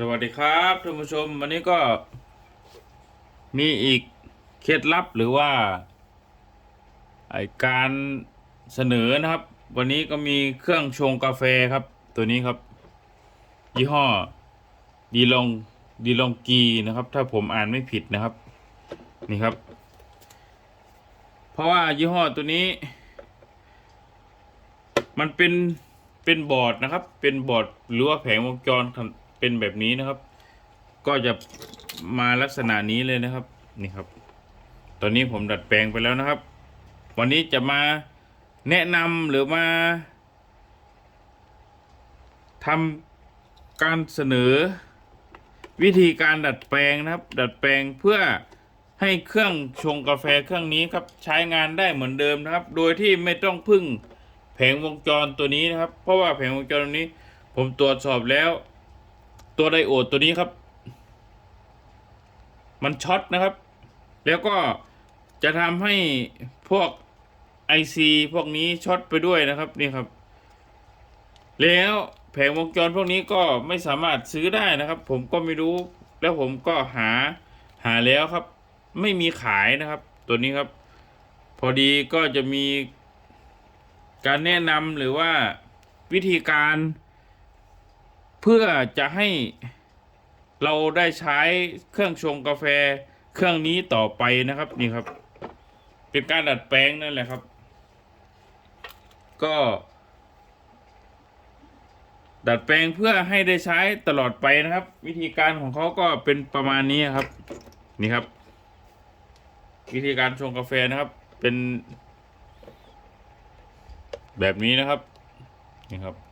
สวัสดีครับท่านผู้ชม วันนี้ก็มีอีกเคล็ดลับหรือว่าไอการเสนอนะครับ วันนี้ก็มีเครื่องชงกาแฟครับ ตัวนี้ครับ ยี่ห้อดีลองดีลองกีนะครับ ถ้าผมอ่านไม่ผิดนะครับ นี่ครับ เพราะว่ายี่ห้อตัวนี้ มันเป็นเป็นบอร์ดนะครับ เป็นบอร์ดหรือว่าแผงวงจร เป็นแบบนี้นะครับ ก็จะมาลักษณะนี้เลยนะครับนี่ครับ ตอนนี้ผมดัดแปลงไปแล้วนะครับ วันนี้จะมาแนะนำหรือมาทำการเสนอวิธีการดัดแปลงนะครับ ดัดแปลงเพื่อให้เครื่องชงกาแฟเครื่องนี้ครับใช้งานได้เหมือนเดิมนะครับ โดยที่ไม่ต้องพึ่งแผงวงจรตัวนี้นะครับ เพราะว่าแผงวงจรตัวนี้ ผมตรวจสอบแล้ว ตัวไดโอดตัวนี้ครับ มันช็อตนะครับ แล้วก็จะทำให้พวก IC พวกนี้ช็อตไปด้วยนะครับนี่ครับ แล้วแผงวงจรพวกนี้ก็ไม่สามารถซื้อได้นะครับ ผมก็ไม่รู้ แล้วผมก็หาหาแล้วครับ ไม่มีขายนะครับ ตัวนี้ครับ พอดีก็จะมีการแนะนำหรือว่าวิธีการ พื่อจะให้เราได้ใช้เครื่องชงกาแฟเครื่องนี้ต่อไปนะครับนี่ครับ เป็นการดัดแปลงนั่นแหละครับ ก็ ดัดแปลงเพื่อให้ได้ใช้ตลอดไปนะครับ วิธีการของเขาก็เป็นประมาณนี้ครับ นี่ครับ วิธีการชงกาแฟนะครับ เป็น แบบนี้นะครับนี่ครับ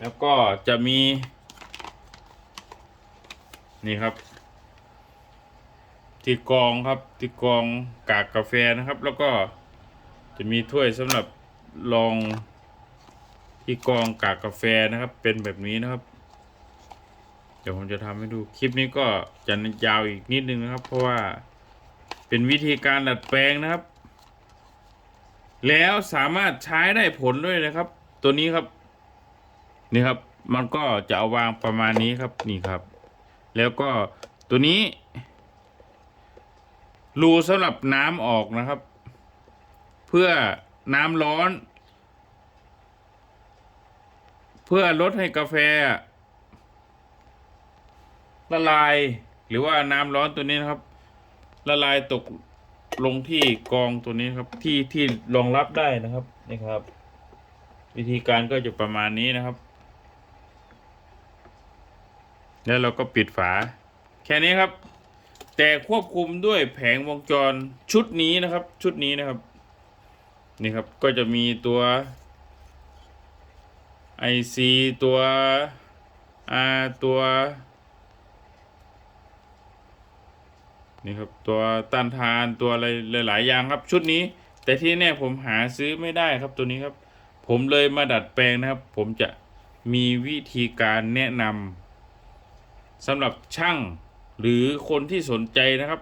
แล้วก็จะมี นี่ครับ ที่กรองครับที่กรองกากกาแฟนะครับ แล้วก็จะมีถ้วยสำหรับรองที่กรองกากกาแฟนะครับ เป็นแบบนี้นะครับ เดี๋ยวผมจะทำให้ดูคลิปนี้ก็จะยาวอีกนิดนึงนะครับ เพราะว่าเป็นวิธีการดัดแปลงนะครับ แล้วสามารถใช้ได้ผลด้วยนะครับ ตัวนี้ครับ นี่ครับ มันก็จะเอาวางประมาณนี้ครับนี่ครับ แล้วก็ตัวนี้ รูสำหรับน้ำออกนะครับ เพื่อน้ำร้อน เพื่อลดให้กาแฟ ละลาย หรือว่าน้ำร้อนตัวนี้นะครับ ละลายตกลงที่กองตัวนี้ครับที่ที่รองรับได้นะครับนี่ครับ วิธีการก็จะประมาณนี้นะครับ แล้วเราก็ปิดฝา แค่นี้ครับ แต่ควบคุมด้วยแผงวงจรชุดนี้นะครับ ชุดนี้นะครับ นี่ครับก็จะมีตัว IC ตัว R ตัวนี่ครับตัวต้านทานตัวอะไรหลาย ๆ อย่างครับ ชุดนี้ แต่ที่แน่ผมหาซื้อไม่ได้ครับตัวนี้ครับ ผมเลยมาดัดแปลงนะครับ ผมจะมีวิธีการแนะนำ สำหรับช่างหรือคนที่สนใจนะครับ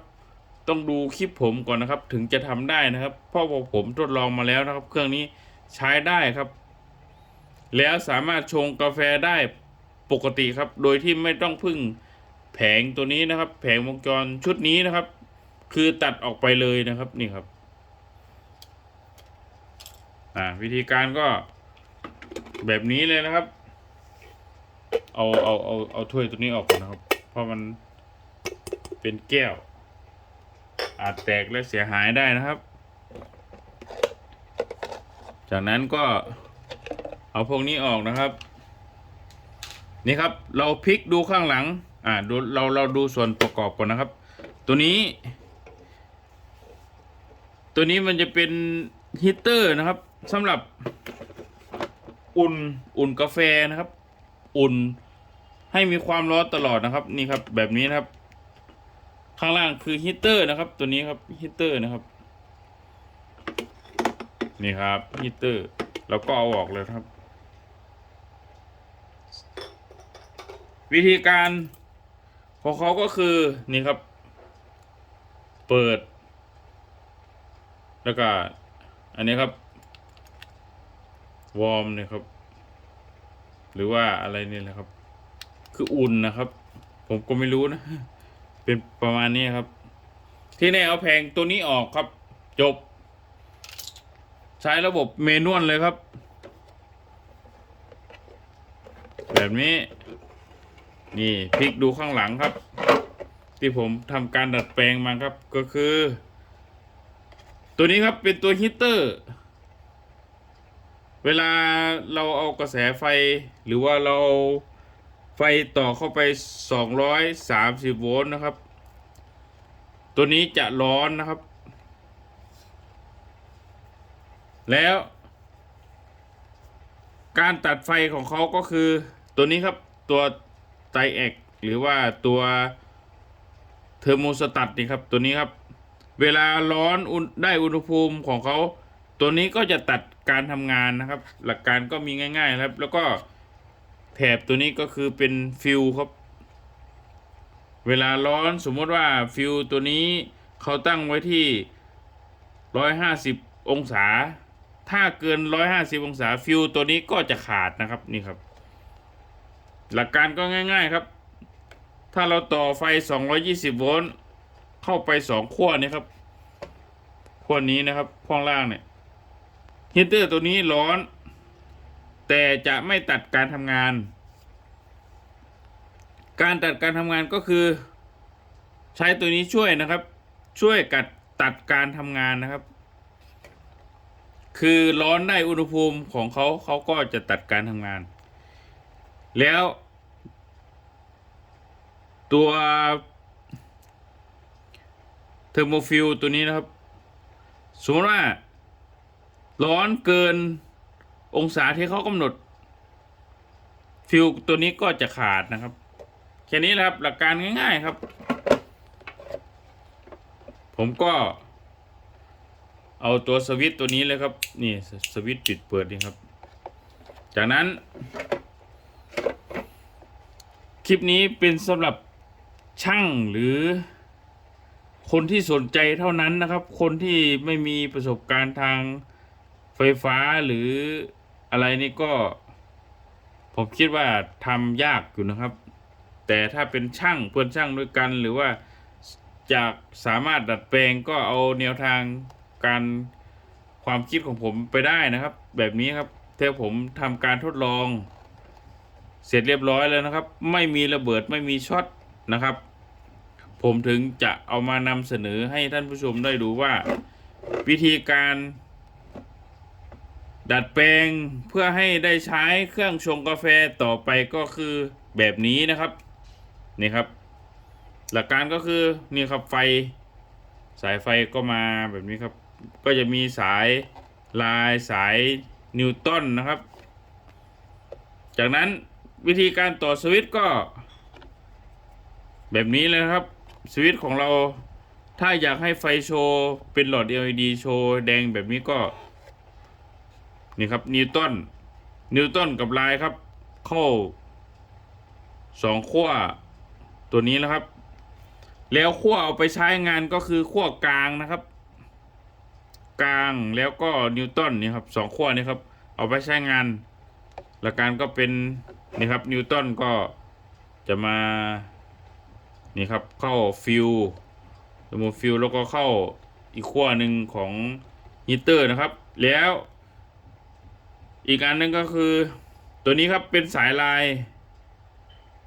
ต้องดูคลิปผมก่อนนะครับ ถึงจะทำได้นะครับเพราะว่าผมทดลองมาแล้วนะครับ เครื่องนี้ใช้ได้ครับ แล้วสามารถชงกาแฟได้ปกติครับ โดยที่ไม่ต้องพึ่งแผงตัวนี้นะครับ แผงวงจรชุดนี้นะครับ คือตัดออกไปเลยนะครับนี่ครับอ่าวิธีการก็แบบนี้เลยนะครับ เอาเอาเอาเอาถ้วยตัวนี้ออกก่อนนะครับ เพราะมันเป็นแก้ว อาจแตกและเสียหายได้นะครับ จากนั้นก็เอาพวกนี้ออกนะครับ นี่ครับเราพลิกดูข้างหลัง อ่าดูเราเราดูส่วนประกอบก่อนนะครับ ตัวนี้ ตัวนี้มันจะเป็นฮีตเตอร์นะครับสำหรับอุ่นอุ่นกาแฟนะครับ อุ่น ให้มีความร้อนตลอดนะครับ นี่ครับ แบบนี้นะครับ ข้างล่างคือฮีตเตอร์นะครับ ตัวนี้ครับฮีตเตอร์นะครับ นี่ครับฮีตเตอร์เราก็เอาออกเลยครับ วิธีการของเขาก็คือนี่ครับ เปิด แล้วก็ อันนี้ครับ วอร์มเนี่ยครับ หรือว่าอะไรนี่แหละครับ คืออุ่นนะครับ ผมก็ไม่รู้นะ เป็นประมาณนี้ครับ ที่แน่เอาแผงตัวนี้ออกครับ จบ ใช้ระบบเมนวลเลยครับ แบบนี้ นี่พลิกดูข้างหลังครับ ที่ผมทำการดัดแปลงมาครับ ก็คือ ตัวนี้ครับเป็นตัวฮีเตอร์ เวลาเราเอากระแสไฟ หรือว่าเราไฟต่อเข้าไป 230 โวลต์นะครับ ตัวนี้จะร้อนนะครับ แล้ว การตัดไฟของเขาก็คือตัวนี้ครับตัวไตแอกหรือว่าตัวเทอร์โมสตัตนี่ครับตัวนี้ครับ เวลาร้อนได้อุณหภูมิของเขา ตัวนี้ก็จะตัดการทำงานนะครับ หลักการก็มีง่ายๆครับ แล้วก็แถบตัวนี้ก็คือเป็นฟิวครับ เวลาร้อนสมมติว่าฟิวตัวนี้เขาตั้งไว้ที่ 150 องศา ถ้าเกิน 150 องศาฟิวตัวนี้ก็จะขาดนะครับนี่ครับ หลักการก็ง่าย ๆครับ ถ้าเราต่อไฟ 220 โวลต์เข้าไปสองขั้วนี่ครับขั้วนี้นะครับข้างล่างเนี่ย ฮีตเตอร์ตัวนี้ร้อน แต่จะไม่ตัดการทำงาน การตัดการทำงานก็คือ ใช้ตัวนี้ช่วยนะครับ ช่วยกัดตัดการทำงานนะครับ คือร้อนได้อุณหภูมิของเขาเขาก็จะตัดการทำงาน แล้ว ตัวเทอร์โมฟิลตัวนี้นะครับ สมมติว่า ร้อนเกินองศาที่เขากำหนด ฟิลตัวนี้ก็จะขาดนะครับ แค่นี้แหละครับหลักการง่ายๆครับ ผมก็เอาตัวสวิตตัวนี้เลยครับ นี่สวิตปิดเปิดนี่ครับ จากนั้น คลิปนี้เป็นสำหรับช่างหรือ คนที่สนใจเท่านั้นนะครับ คนที่ไม่มีประสบการณ์ทาง ฟฟ้าหรืออะไรนี่ก็ ผมคิดว่าทำยากอยู่นะครับ แต่ถ้าเป็นช่างเพื่อนช่างด้วยกัน หรือว่าจากสามารถดัดแปลงก็เอาแนวทางการความคิดของผมไปได้นะครับ แบบนี้ครับเท่าผมทำการทดลอง เสร็จเรียบร้อยแล้วนะครับ ไม่มีระเบิดไม่มีช็อตนะครับ ผมถึงจะเอามานำเสนอให้ท่านผู้ชมได้ดูว่าวิธีการ ดัดแปลงเพื่อให้ได้ใช้เครื่องชงกาแฟต่อไปก็คือแบบนี้นะครับนี่ครับ หลักการก็คือนี่ครับไฟ สายไฟก็มาแบบนี้ครับ ก็จะมีสายลายสายนิวตันนะครับ จากนั้นวิธีการต่อสวิตช์ก็ แบบนี้เลยครับสวิตช์ของเราถ้าอยากให้ไฟโชว์เป็นหลอด LED โชว์แดงแบบนี้ก็ นี่ครับนิวตันนิวตันกับลายครับเข้าสองขั้วตัวนี้นะครับ แล้วขั้วเอาไปใช้งานก็คือขั้วกลางนะครับ กลางแล้วก็นิวตันนี่ครับสองขั้วนี่ครับ เอาไปใช้งาน หลักการก็เป็นนี่ครับนิวตันก็จะมานี่ครับเข้าฟิวเทอร์โมฟิวแล้วก็เข้าอีกขั้วหนึ่งของฮีเตอร์นะครับ แล้ว อีกอันหนึงก็คือ ตัวนี้ครับเป็นสายลาย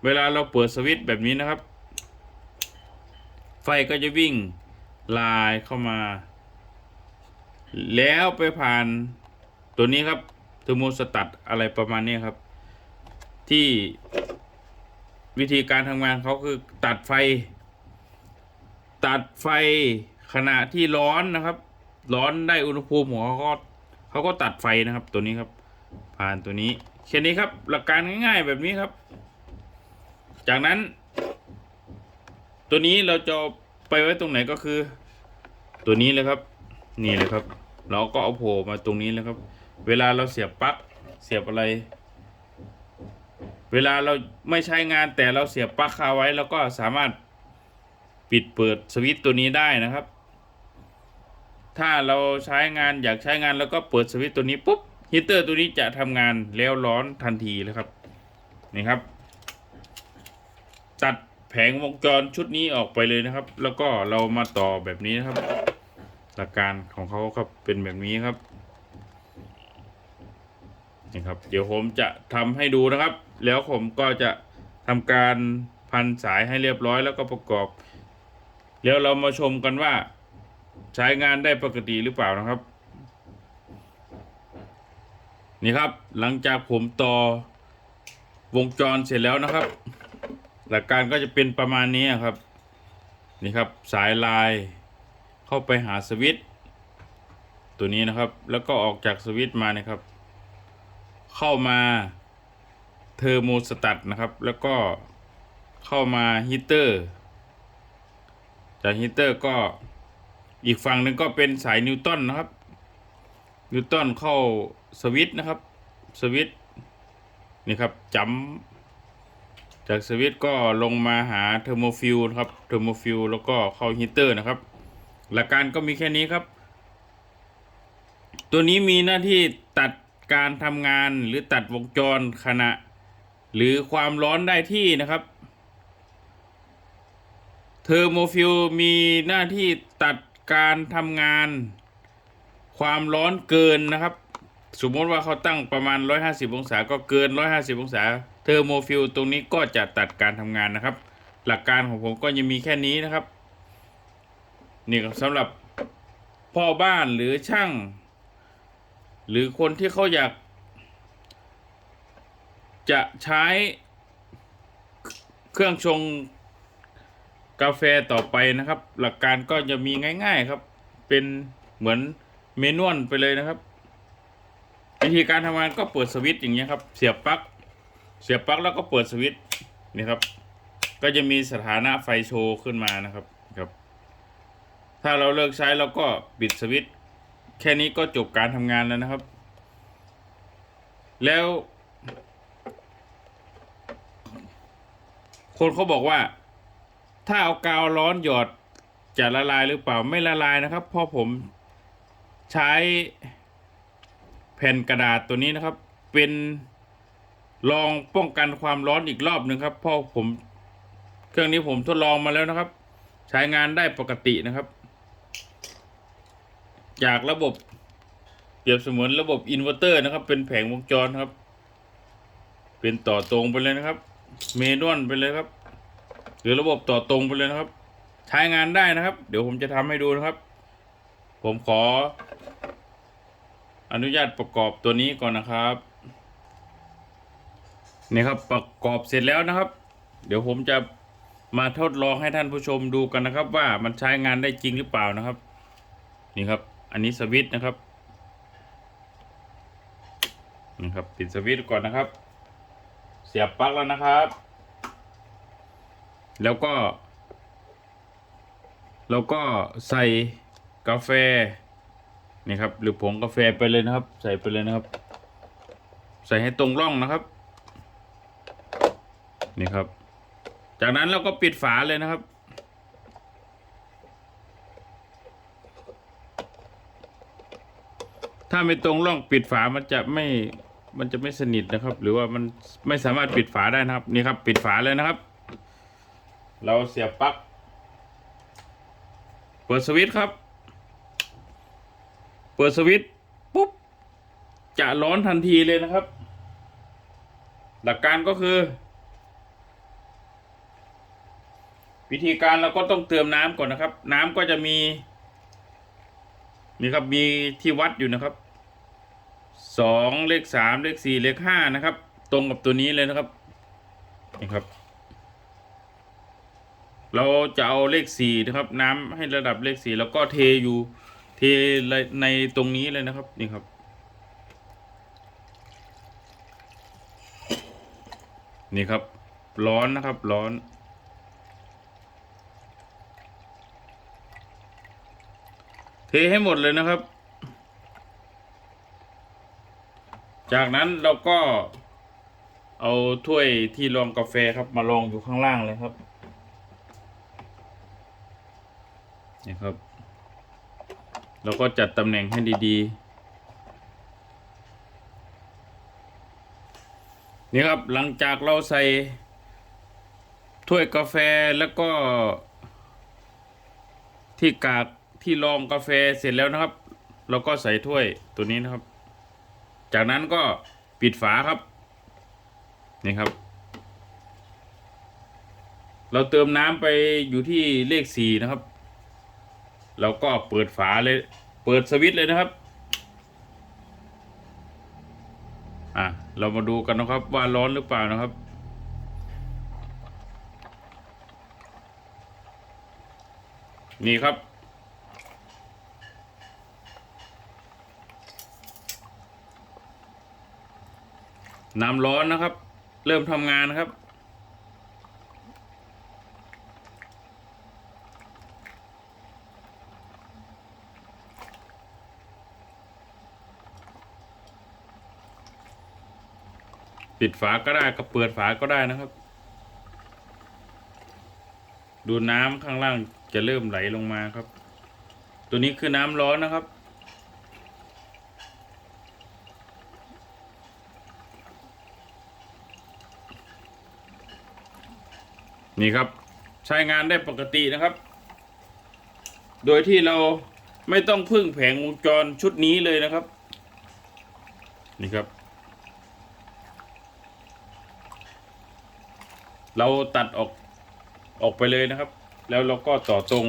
เวลาเราเปิดสวิตช์แบบนี้นะครับ ไฟก็จะวิ่งลายเข้ามา แล้วไปผ่านตัวนี้ครับเทอร์โมสตัตอะไรประมาณนี้ครับ ที่วิธีการทำงานเขาคือตัดไฟ ตัดไฟขณะที่ร้อนนะครับ ร้อนได้อุณหภูมิของเขาก็เขาก็ตัดไฟนะครับตัวนี้ครับ ผ่านตัวนี้แค่นี้ครับหลักการง่ายๆแบบนี้ครับ จากนั้น ตัวนี้เราจะไปไว้ตรงไหนก็คือ ตัวนี้เลยครับ นี่เลยครับ เราก็เอาโผล่มาตรงนี้เลยครับ เวลาเราเสียบปลั๊กเสียบอะไร เวลาเราไม่ใช้งานแต่เราเสียบปลั๊กคาไว้แล้วก็สามารถปิดเปิดสวิตตัวนี้ได้นะครับ ถ้าเราใช้งานอยากใช้งานแล้วก็เปิดสวิตตัวนี้ปุ๊บ ฮีเตอร์ตัวนี้จะทำงานแล้วร้อนทันทีเลยครับ นี่ครับ ตัดแผงวงจรชุดนี้ออกไปเลยนะครับ แล้วก็เรามาต่อแบบนี้นะครับ หลักการของเขาครับเป็นแบบนี้ครับนี่ครับ เดี๋ยวผมจะทำให้ดูนะครับ แล้วผมก็จะทำการพันสายให้เรียบร้อยแล้วก็ประกอบ แล้วเรามาชมกันว่าใช้งานได้ปกติหรือเปล่านะครับ นี่ครับหลังจากผมต่อวงจรเสร็จแล้วนะครับ หลักการก็จะเป็นประมาณนี้ครับ นี่ครับสายลายเข้าไปหาสวิตตัวนี้นะครับ แล้วก็ออกจากสวิตมานะครับ เข้ามาเทอร์โมสตัตนะครับ แล้วก็เข้ามาฮีเตอร์ จากฮีเตอร์ก็อีกฝั่งหนึ่งก็เป็นสายนิวตันนะครับ นิวตันเข้าสวิตนะครับ สวิตนี่ครับจำจากสวิตก็ลงมาหาเทอร์โมฟิลนะครับเทอร์โมฟิลแล้วก็เข้าฮีเตอร์นะครับ หลักการก็มีแค่นี้ครับ ตัวนี้มีหน้าที่ตัดการทำงานหรือตัดวงจรขณะ หรือความร้อนได้ที่นะครับเทอร์โมฟิลมีหน้าที่ตัดการทำงาน ความร้อนเกินนะครับ สมมติว่าเขาตั้งประมาณ 150 องศา ก็เกิน 150 องศา เทอร์โมฟิลตรงนี้ก็จะตัดการทำงานนะครับ หลักการของผมก็ยังมีแค่นี้นะครับนี่สำหรับพ่อบ้านหรือช่าง หรือคนที่เขาอยาก จะใช้เครื่องชงกาแฟต่อไปนะครับ หลักการก็จะมีง่าย ๆครับ เป็นเหมือน เมนวลไปเลยนะครับ วิธีการทำงานก็เปิดสวิตช์อย่างเงี้ยครับ เสียบปลั๊กเสียบปลั๊กแล้วก็เปิดสวิตช์นี่ครับ ก็จะมีสถานะไฟโชว์ขึ้นมานะครับครับ ถ้าเราเลิกใช้เราก็ปิดสวิตช์แค่นี้ก็จบการทำงานแล้วนะครับ แล้วคนเขาบอกว่า ถ้าเอากาวร้อนหยอดจะละลายหรือเปล่าไม่ละลายนะครับเพราะผม ใช้แผ่นกระดาษตัวนี้นะครับ เป็นลองป้องกันความร้อนอีกรอบหนึ่งครับเพราะผมเครื่องนี้ผมทดลองมาแล้วนะครับ ใช้งานได้ปกตินะครับ จากระบบเปรียบเสมือนระบบอินเวอร์เตอร์นะครับ เป็นแผงวงจรครับ เป็นต่อตรงไปเลยนะครับ เมนวลไปเลยครับ หรือระบบต่อตรงไปเลยนะครับ ใช้งานได้นะครับ เดี๋ยวผมจะทำให้ดูนะครับ ผมขอ อนุญาตประกอบตัวนี้ก่อนนะครับ นี่ครับประกอบเสร็จแล้วนะครับ เดี๋ยวผมจะมาทดลองให้ท่านผู้ชมดูกันนะครับ ว่ามันใช้งานได้จริงหรือเปล่านะครับ นี่ครับ อันนี้สวิตช์นะครับนี่ครับปิดสวิตช์ก่อนนะครับ เสียบปลั๊กแล้วนะครับ แล้วก็ แล้วก็ใส่ กาแฟนี่ครับ หรือผงกาแฟไปเลยนะครับ ใส่ไปเลยนะครับ ใส่ให้ตรงร่องนะครับ นี่ครับ จากนั้นเราก็ปิดฝาเลยนะครับ ถ้าไม่ตรงร่องปิดฝามันจะไม่มันจะไม่สนิทนะครับ หรือว่ามันไม่สามารถปิดฝาได้นะครับ นี่ครับ ปิดฝาเลยนะครับ เราเสียบปลั๊กเปิดสวิตช์ครับ เปิดสวิตช์ปุ๊บ จะร้อนทันทีเลยนะครับ หลักการก็คือ วิธีการเราก็ต้องเติมน้ำก่อนนะครับ น้ำก็จะมี นี่ครับมีที่วัดอยู่นะครับสองเลขสามเลขสี่เลขห้านะครับ ตรงกับตัวนี้เลยนะครับนี่ครับ เราจะเอาเลขสี่นะครับ น้ำให้ระดับเลขสี่แล้วก็เทอยู่ เทในตรงนี้เลยนะครับนี่ครับ นี่ครับ ร้อนนะครับ ร้อน เทให้หมดเลยนะครับ จากนั้นเราก็เอาถ้วยที่รองกาแฟครับ มาลองอยู่ข้างล่างเลยครับนี่ครับ แล้วก็จัดตำแหน่งให้ดีๆ นี่ครับหลังจากเราใส่ถ้วยกาแฟแล้วก็ ที่กากที่รองกาแฟเสร็จแล้วนะครับ เราก็ใส่ถ้วยตัวนี้นะครับ จากนั้นก็ปิดฝาครับ นี่ครับ เราเติมน้ำไปอยู่ที่เลขสี่นะครับ เราก็เปิดฝาเลย เปิดสวิตช์เลยนะครับ อะ เรามาดูกันนะครับว่าร้อนหรือเปล่านะครับ นี่ครับ น้ำร้อนนะครับ เริ่มทำงานนะครับ ปิดฝาก็ได้ก็เปิดฝาก็ได้นะครับ ดูน้ำข้างล่างจะเริ่มไหลลงมาครับ ตัวนี้คือน้ำร้อนนะครับ นี่ครับใช้งานได้ปกตินะครับ โดยที่เราไม่ต้องพึ่งแผงวงจรชุดนี้เลยนะครับ นี่ครับ เราตัดออกออกไปเลยนะครับ แล้วเราก็ต่อตรง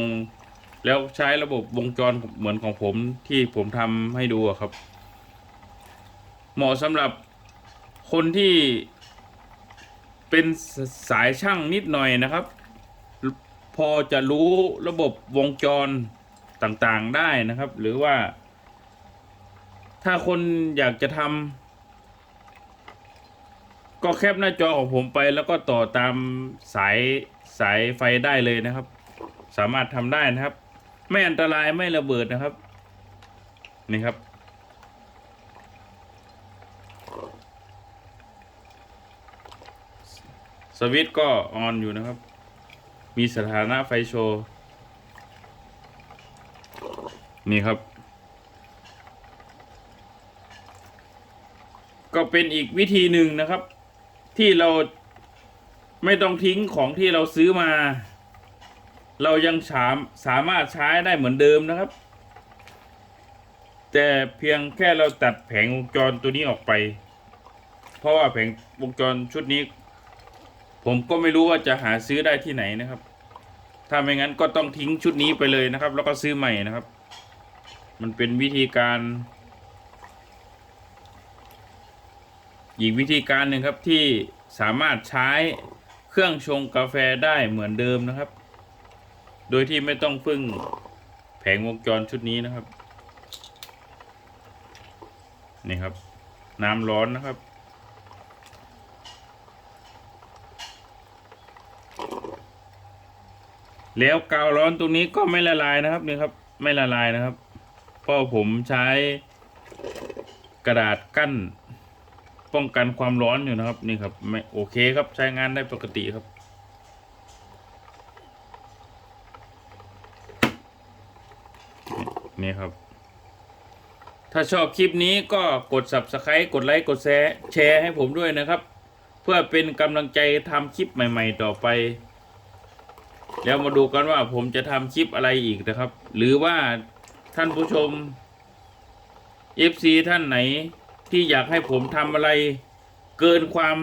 แล้วใช้ระบบวงจรเหมือนของผมที่ผมทำให้ดูอะครับ เหมาะสำหรับคนที่เป็นสสายช่างนิดหน่อยนะครับ พอจะรู้ระบบวงจรต่างๆได้นะครับ หรือว่า ถ้าคนอยากจะทำ ก็แคปหน้าจอของผมไปแล้วก็ต่อตามสายสายไฟได้เลยนะครับ สามารถทำได้นะครับ ไม่อันตรายไม่ระเบิดนะครับ นี่ครับ สวิตก็ออนอยู่นะครับ มีสถานะไฟโชว์ นี่ครับก็เป็นอีกวิธีหนึ่งนะครับ ที่เราไม่ต้องทิ้งของที่เราซื้อมา เรายังสามสามารถใช้ได้เหมือนเดิมนะครับ แต่เพียงแค่เราตัดแผงวงจรตัวนี้ออกไป เพราะว่าแผงวงจรชุดนี้ ผมก็ไม่รู้ว่าจะหาซื้อได้ที่ไหนนะครับ ถ้าไม่งั้นก็ต้องทิ้งชุดนี้ไปเลยนะครับ แล้วก็ซื้อใหม่นะครับ มันเป็นวิธีการ อีกวิธีการหนึ่งครับที่สามารถใช้เครื่องชงกาแฟได้เหมือนเดิมนะครับ โดยที่ไม่ต้องพึ่งแผงวงจรชุดนี้นะครับ นี่ครับ น้ำร้อนนะครับ แล้วกาวร้อนตรงนี้ก็ไม่ละลายนะครับนี่ครับ ไม่ละลายนะครับ เพราะผมใช้กระดาษกั้น ป้องกันความร้อนอยู่นะครับ นี่ครับไม่โอเคครับใช้งานได้ปกติครับ นี่ครับ ถ้าชอบคลิปนี้ก็กด subscribe กดไลค์กดแชร์แชร์ให้ผมด้วยนะครับ เพื่อเป็นกำลังใจทำคลิปใหม่ ๆ ต่อไป แล้วมาดูกันว่าผมจะทำคลิปอะไรอีกนะครับ หรือว่าท่านผู้ชม FC ท่านไหน ที่อยากให้ผมทำอะไรเกินความ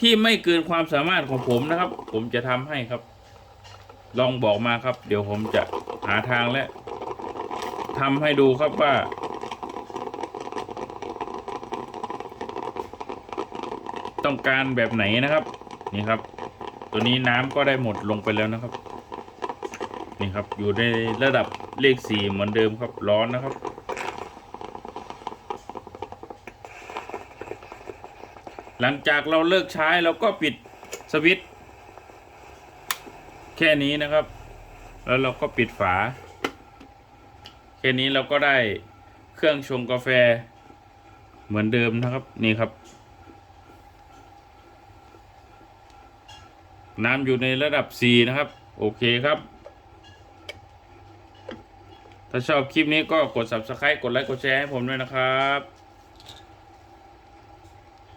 ที่ไม่เกินความสามารถของผมนะครับ ผมจะทำให้ครับ ลองบอกมาครับ เดี๋ยวผมจะหาทางและทำให้ดูครับว่า ต้องการแบบไหนนะครับ นี่ครับ ตัวนี้น้ำก็ได้หมดลงไปแล้วนะครับ นี่ครับอยู่ในระดับเลขสี่เหมือนเดิมครับร้อนนะครับ หลังจากเราเลิกใช้เราก็ปิดสวิตช์แค่นี้นะครับ แล้วเราก็ปิดฝา แค่นี้เราก็ได้เครื่องชงกาแฟเหมือนเดิมนะครับนี่ครับ น้ำอยู่ในระดับ4นะครับ โอเคครับ ถ้าชอบคลิปนี้ก็กด subscribe กดไลค์กดแชร์ให้ผมด้วยนะครับ